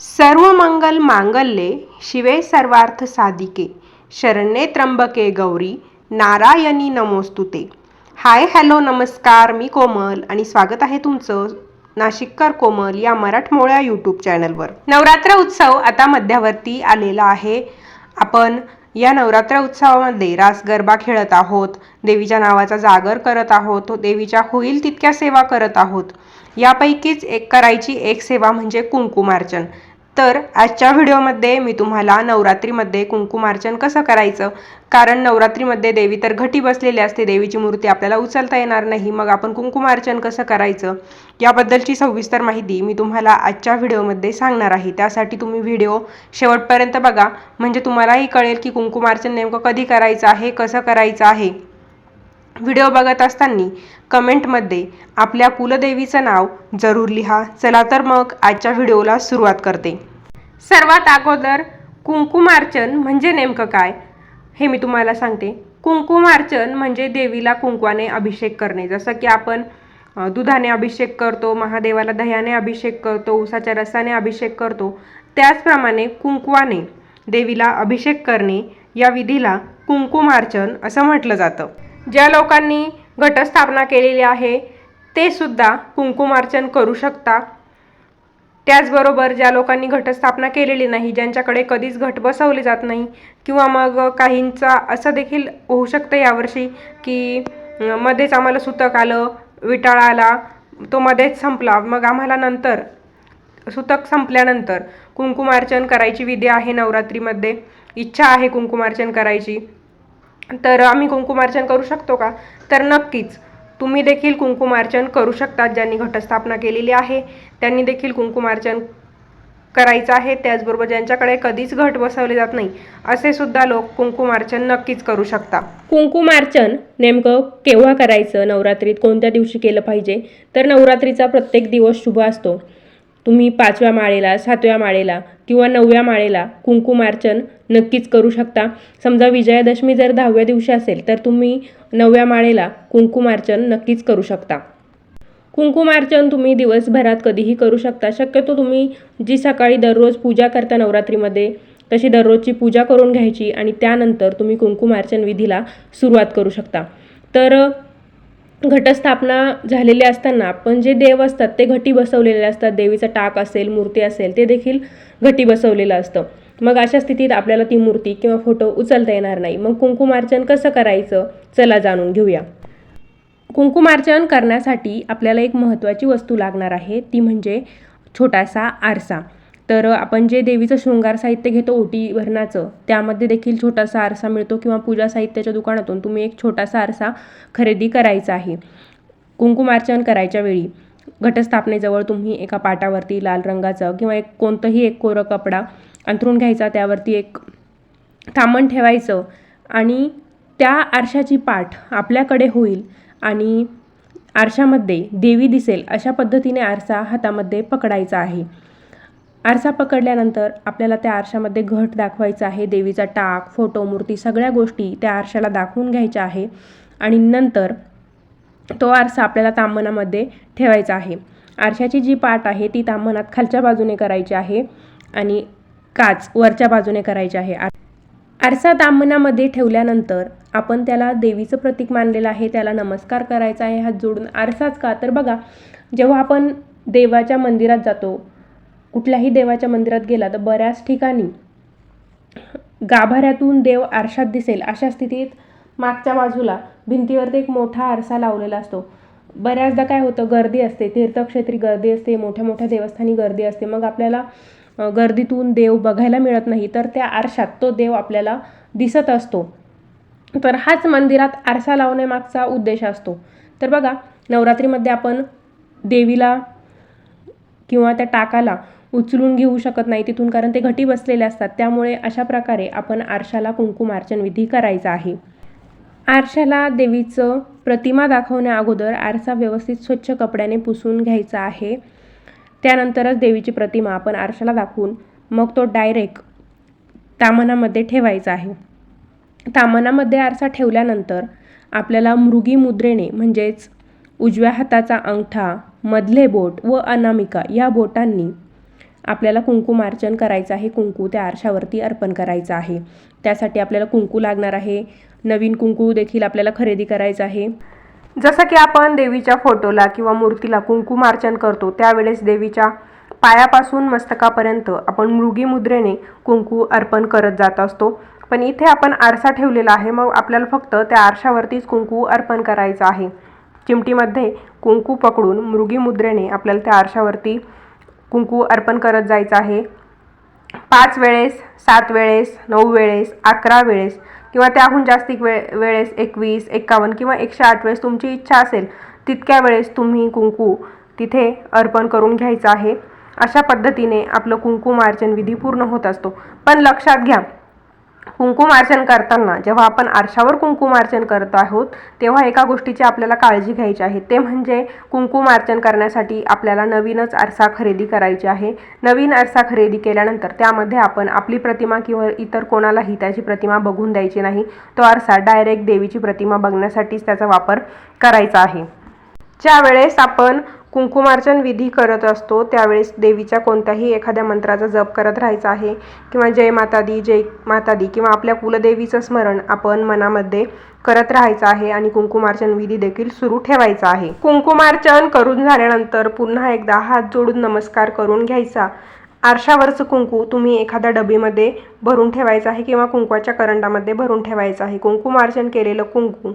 सर्व मंगल मांगल्ये शिवे सर्वार्थ साधिके. शरण्ये त्र्यंबके गौरी नारायणी नमोस्तुते. हाय हॅलो नमस्कार मी कोमल आणि स्वागत आहे तुमचं नाशिककर कोमल या मराठमोळ्या यूट्यूब चॅनलवर. नवरात्र उत्सव आता मध्यावरती आलेला आहे. आपण या नवरात्र उत्सवामध्ये रास गरबा खेळत आहोत देवीच्या नावाचा जागर करत आहोत देवीच्या होईल तितक्या सेवा करत आहोत. यापैकीच एक करायची एक सेवा म्हणजे कुंकुमार्चन. तर आजच्या व्हिडिओमध्ये मी तुम्हाला नवरात्रीमध्ये कुंकुमार्चन कसं करायचं? कारण नवरात्रीमध्ये देवी तर घटी बसलेली असते देवीची मूर्ती आपल्याला उचलता येणार नाही मग आपण कुंकुमार्चन कसं करायचं? याबद्दलची सविस्तर माहिती मी तुम्हाला आजच्या व्हिडिओमध्ये सांगणार आहे. त्यासाठी तुम्ही व्हिडिओ शेवटपर्यंत बघा. म्हणजे तुम्हालाही कळेल की कुंकुमार्चन नेमकं कधी करायचं आहे कसं करायचं आहे. व्हिडिओ बघत असताना कमेंटमध्ये आपल्या कुलदेवीचं नाव जरूर लिहा. चला तर मग आजच्या व्हिडिओला सुरुवात करते. सर्वात अगोदर कुंकुमार्चन म्हणजे नेमकं काय? हे मी तुम्हाला सांगते. कुंकुमार्चन म्हणजे देवीला कुंकवाने अभिषेक करणे. जसं की आपण दुधाने अभिषेक करतो महादेवाला दह्याने अभिषेक करतो उसाच्या रसाने अभिषेक करतो. त्याचप्रमाणे कुंकवाने देवीला अभिषेक करणे या विधीला कुंकुमार्चन असं म्हटलं जातं. ज्या लोकांनी घटस्थापना केलेली आहे ते सुद्धा कुंकुमार्चन करू शकता. त्याचबरोबर ज्या लोकांनी घटस्थापना केलेली नाही ज्यांच्याकडे कधीच घट बसवले जात नाही किंवा मग काहींचा असं देखील होऊ शकतं यावर्षी की मध्येच आम्हाला सुतक आलं विटाळा आला तो मध्येच संपला. मग आम्हाला नंतर सुतक संपल्यानंतर कुंकुमार्चन करायची विधी आहे नवरात्रीमध्ये. इच्छा आहे कुंकुमार्चन करायची. तर आम्ही कुंकुमार्चन करू शकतो का? तर नक्कीच. तुम्ही देखील कुंकुमार्चन करू शकतात ज्यांनी घटस्थापना केलेली आहे. त्यांनी देखील कुंकुमार्चन करायचं आहे. त्याचबरोबर ज्यांच्याकडे कधीच घट बसवले जात नाही असे सुद्धा लोक कुंकुमार्चन नक्कीच करू शकता कुंकुमार्चन नेमकं केव्हा करायचं? नवरात्रीत कोणत्या दिवशी केलं पाहिजे? तर नवरात्रीचा प्रत्येक दिवस शुभ असतो. तुम्ही पाचव्या माळेला सातव्या माळेला किंवा नवव्या माळेला कुंकुमार्चन नक्कीच करू शकता. समजा विजयादशमी जर दहाव्या दिवशी असेल तर तुम्ही नवव्या माळेला कुंकुमार्चन नक्कीच करू शकता. कुंकुमार्चन तुम्ही दिवसभरात कधीही करू शकता. शक्यतो तुम्ही जी सकाळी दररोज पूजा करता नवरात्रीमध्ये तशी दररोजची पूजा करून घ्यायची आणि त्यानंतर तुम्ही कुंकुमार्चन विधीला सुरुवात करू शकता. तर घटस्थापना झालेली असताना आपण जे देव असतात ते घटी बसवलेले असतात. देवीचं टाक असेल मूर्ती असेल ते देखील घटी बसवलेलं असतं. मग अशा स्थितीत आपल्याला ती मूर्ती किंवा फोटो उचलता येणार नाही. मग कुंकुमार्चन कसं करायचं? चला जाणून घेऊया. कुंकुमार्चन करण्यासाठी आपल्याला एक महत्त्वाची वस्तू लागणार आहे. ती म्हणजे छोटासा आरसा. तर आपण जे देवीचं शृंगार साहित्य घेतो ओटी भरणाचं त्यामध्ये देखील छोटासा आरसा मिळतो किंवा पूजा साहित्याच्या दुकानातून तुम्ही एक छोटासा आरसा खरेदी करायचा आहे. कुंकुमार्चन करायच्या वेळी घटस्थापनेजवळ तुम्ही एका पाटावरती लाल रंगाचं किंवा एक कोणतंही एक कोरं कपडा अंथरून घ्यायचा त्यावरती एक थांबण ठेवायचं आणि त्या आरशाची पाठ आपल्याकडे होईल आणि आरशामध्ये देवी दिसेल अशा पद्धतीने आरसा हातामध्ये पकडायचा आहे. आरसा पकडल्यानंतर आपल्याला त्या आरशामध्ये घट दाखवायचा आहे देवीचा टाक फोटो मूर्ती सगळ्या गोष्टी त्या आरशाला दाखवून घ्यायच्या आहे आणि नंतर तो आरसा आपल्याला तांबणामध्ये ठेवायचा आहे. आरशाची जी पाट आहे ती तांबणात खालच्या बाजूने करायची आहे आणि काच वरच्या बाजूने करायची आहे. आर- आरसा तांबणामध्ये ठेवल्यानंतर आपण त्याला देवीचं प्रतीक मानलेलं आहे त्याला नमस्कार करायचा आहे हात जोडून. आरसाच का? तर बघा जेव्हा आपण देवाच्या मंदिरात जातो कुठल्याही देवाच्या मंदिरात गेला तर बऱ्याच ठिकाणी गाभाऱ्यातून देव आरशात दिसेल. अशा स्थितीत मागच्या बाजूला भिंतीवरती एक मोठा आरसा लावलेला असतो. बऱ्याचदा काय होतं गर्दी असते. तीर्थक्षेत्री गर्दी असते मोठ्या मोठ्या देवस्थानी गर्दी असते. मग आपल्याला गर्दीतून देव बघायला मिळत नाही. तर त्या आरशात तो देव आपल्याला दिसत असतो. तर हाच मंदिरात आरसा लावण्यामागचा उद्देश असतो. तर बघा नवरात्रीमध्ये आपण देवीला किंवा त्या टाकाला उचलून घेऊ शकत नाही तिथून कारण ते घटी बसलेले असतात. त्यामुळे अशा प्रकारे आपण आरशाला कुंकुमार्चन विधी करायचा आहे. आरशाला देवीचं प्रतिमा दाखवण्या अगोदर आरसा व्यवस्थित स्वच्छ कपड्याने पुसून घ्यायचा आहे. त्यानंतरच देवीची प्रतिमा आपण आरशाला दाखवून मग तो डायरेक्ट तामणामध्ये ठेवायचा आहे. तामणामध्ये आरसा ठेवल्यानंतर आपल्याला मृगी मुद्रेने म्हणजेच उजव्या हाताचा अंगठा मधले बोट व अनामिका या बोटांनी आपल्याला कुंकुमार्चन करायचं आहे. कुंकू त्या आरशावरती अर्पण करायचं आहे. त्यासाठी आपल्याला कुंकू लागणार आहे. नवीन कुंकू देखील आपल्याला खरेदी करायचं आहे. जसं की आपण देवीच्या फोटोला किंवा मूर्तीला कुंकुमार्चन करतो त्यावेळेस देवीच्या पायापासून मस्तकापर्यंत आपण मृगी मुद्रेने कुंकू अर्पण करत जात असतो. पण इथे आपण आरसा ठेवलेला आहे मग आपल्याला फक्त त्या आरशावरतीच कुंकू अर्पण करायचं आहे. चिमटीमध्ये कुंकू पकडून मृगी मुद्रेने आपल्याला त्या आरशावरती कुंकू अर्पण करत जायचं आहे. पाच वेळेस सात वेळेस नऊ वेळेस अकरा वेळेस किंवा त्याहून जास्ती वे वेळेस एकवीस एकावन्न किंवा एकशे आठ वेळेस तुमची इच्छा असेल तितक्या वेळेस तुम्ही कुंकू तिथे अर्पण करून घ्यायचं आहे. अशा पद्धतीने आपलं कुंकुमार्चन विधी पूर्ण होत असतो. पण लक्षात घ्या कुंकुमार्चन करताना जेव्हा आपण आरशावर कुंकुमार्चन करत आहोत तेव्हा एका गोष्टीची आपल्याला काळजी घ्यायची आहे. ते म्हणजे कुंकुमार्चन करण्यासाठी आपल्याला नवीनच आरसा खरेदी करायची आहे. नवीन आरसा खरेदी केल्यानंतर त्यामध्ये आपण आपली प्रतिमा किंवा इतर कोणालाही त्याची प्रतिमा बघून द्यायची नाही. तो आरसा डायरेक्ट देवीची प्रतिमा बघण्यासाठीच त्याचा वापर करायचा आहे. ज्यावेळेस आपण कुंकुमार्चन विधी करत असतो त्यावेळेस देवीच्या कोणत्याही एखाद्या मंत्राचा जप करत राहायचा आहे किंवा जय माता दी जय माता दी किंवा आपल्या कुलदेवीचं स्मरण आपण मनामध्ये करत राहायचं आहे आणि कुंकुमार्चन विधी देखील सुरू ठेवायचा आहे. कुंकुमार्चन करून झाल्यानंतर पुन्हा एकदा हात जोडून नमस्कार करून घ्यायचा. आरशावरचं कुंकू तुम्ही एखाद्या डबीमध्ये भरून ठेवायचं आहे किंवा कुंकवाच्या करंडामध्ये भरून ठेवायचं आहे. कुंकुमार्चन केलेलं कुंकू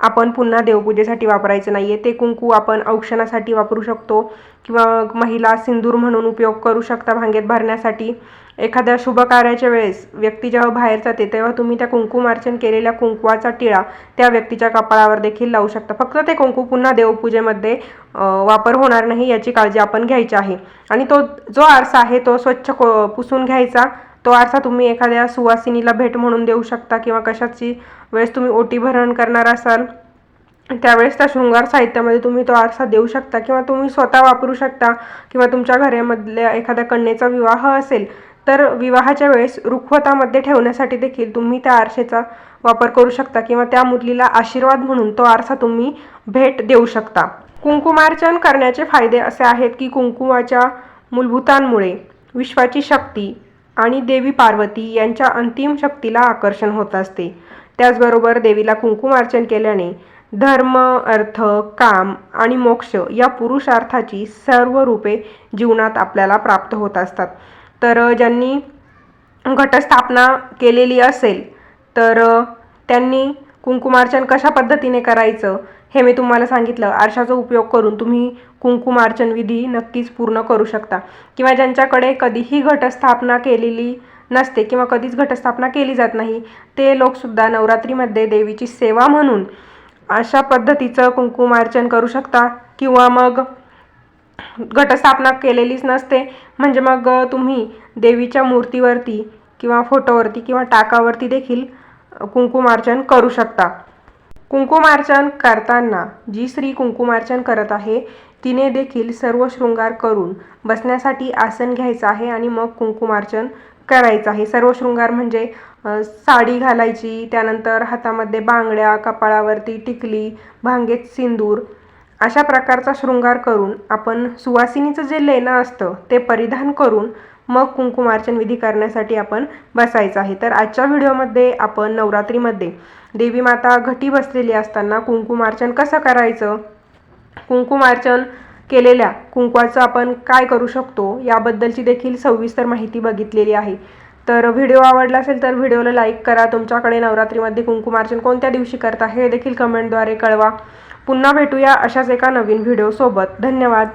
आपण पुन्हा देवपूजेसाठी वापरायचं नाही आहे ते कुंकू आपण औक्षणासाठी वापरू शकतो किंवा महिला सिंदूर म्हणून उपयोग करू शकता भांगेत भरण्यासाठी. एखाद्या शुभ कार्याच्या वेळेस व्यक्ती जेव्हा बाहेर जाते तेव्हा तुम्ही त्या कुंकुमार्चन केलेल्या कुंकुवाचा टिळा त्या व्यक्तीच्या कपाळावर देखील लावू शकता. फक्त ते कुंकू पुन्हा देवपूजेमध्ये वापर होणार नाही याची काळजी आपण घ्यायची आहे. आणि तो जो आरसा आहे तो स्वच्छ को पुसून घ्यायचा. तो आरसा तुम्ही एखाद्या सुवासिनीला भेट म्हणून देऊ शकता किंवा कशाची वेळेस तुम्ही ओटी भरण करणार असाल त्यावेळेस त्या शृंगार साहित्यामध्ये तुम्ही तो आरसा देऊ शकता किंवा तुम्ही स्वतः वापरू शकता किंवा तुमच्या घरामधल्या एखाद्या कन्येचा विवाह असेल तर विवाहाच्या वेळेस रुखवतामध्ये ठेवण्यासाठी देखील तुम्ही त्या आरशेचा वापर करू शकता किंवा त्या मुलीला आशीर्वाद म्हणून तो आरसा तुम्ही भेट देऊ शकता. कुंकुमार्चन करण्याचे फायदे असे आहेत की कुंकुमाच्या मूलभूतांमुळे विश्वाची शक्ती आणि देवी पार्वती यांच्या अंतिम शक्तीला आकर्षण होत असते. त्याचबरोबर देवीला कुंकुमार्चन केल्याने धर्म अर्थ काम आणि मोक्ष या पुरुषार्थाची सर्व रूपे जीवनात आपल्याला प्राप्त होत असतात. तर ज्यांनी घटस्थापना केलेली असेल तर त्यांनी कुंकुमार्चन कशा पद्धतीने करायचं हे मी तुम्हाला सांगितलं. आरशाचा उपयोग करून तुम्ही कुंकुमार्चन विधी नक्कीच पूर्ण करू शकता. किंवा ज्यांच्याकडे कधीही घटस्थापना केलेली नसते किंवा कधीच घटस्थापना केली जात नाही ते लोकसुद्धा नवरात्रीमध्ये देवीची सेवा म्हणून अशा पद्धतीचं कुंकुमार्चन करू शकता. किंवा मग घटस्थापना केलेलीच नसते म्हणजे मग तुम्ही देवीच्या मूर्तीवरती किंवा फोटोवरती किंवा टाकावरती देखील कुंकुमार्चन करू शकता. कुंकुमार्चन करताना जी स्त्री कुंकुमार्चन करत आहे तिने देखील सर्व शृंगार करून बसण्यासाठी आसन घ्यायचं आहे आणि मग कुंकुमार्चन करायचं आहे. सर्व शृंगार म्हणजे साडी घालायची त्यानंतर हातामध्ये बांगड्या कपाळावरती टिकली भांगेत सिंदूर अशा प्रकारचा शृंगार करून आपण सुवासिनीचं जे लेणं असतं ते परिधान करून मग कुंकुमार्चन विधी करण्यासाठी आपण बसायचं आहे. तर आजच्या व्हिडिओमध्ये आपण नवरात्रीमध्ये देवी माता घटी बसलेली असताना कुंकुमार्चन कसं करायचं? कुंकुमार्चन केलेल्या कुंकवाचं आपण काय करू शकतो याबद्दलची देखील सविस्तर माहिती बघितलेली आहे. तर व्हिडिओ आवडला असेल तर व्हिडिओला लाईक करा. तुमच्याकडे नवरात्रीमध्ये कुंकुमार्चन कोणत्या दिवशी करता हे देखील कमेंटद्वारे कळवा. पुन्हा भेटूया अशाच एका नवीन व्हिडिओसोबत. धन्यवाद.